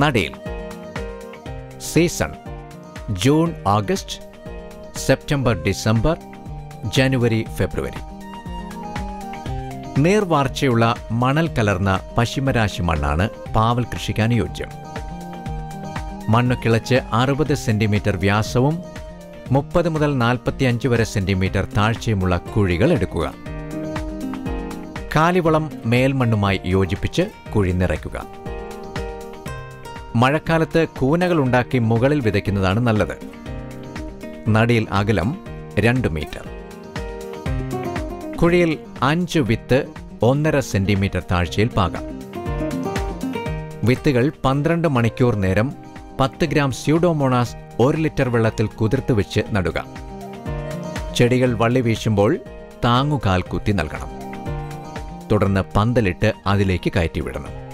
നടീൽ. Season June August September December January February. നേർവാർച്ചയുള്ള മണൽ കലർന്ന പശ്ചിമരാശി മണ്ണാണ് പാവൽ കൃഷിക്ക് അനുയോജ്യം മണ്ണ് കിളച്ച് അറുപത് സെന്റിമീറ്റർ വ്യാസവും മുപ്പത് മുതൽ നാൽപ്പത്തിയഞ്ച് വരെ സെന്റിമീറ്റർ താഴ്ചയുമുള്ള കുഴികൾ എടുക്കുക. കാലിവളം മേൽമണ്ണുമായി യോജിപ്പിച്ച് കുഴി നിറയ്ക്കുക. മഴക്കാലത്ത് കൂനകൾ ഉണ്ടാക്കി മുകളിൽ വിതയ്ക്കുന്നതാണ് നല്ലത്. നടിയിൽ അകലം രണ്ട് മീറ്റർ. കുഴിയിൽ അഞ്ച് വിത്ത് ഒന്നര സെന്റിമീറ്റർ താഴ്ചയിൽ പാകാം. വിത്തുകൾ പന്ത്രണ്ട് മണിക്കൂർ നേരം പത്ത് ഗ്രാം സ്യൂഡോമോണാസ് ഒരു ലിറ്റർ വെള്ളത്തിൽ കുതിർത്ത് വെച്ച് നടുക. ചെടികൾ വള്ളി വീശുമ്പോൾ താങ്ങുകാൽ കുത്തി നൽകണം. തുടർന്ന് പന്തലിട്ട് അതിലേക്ക് കയറ്റിവിടണം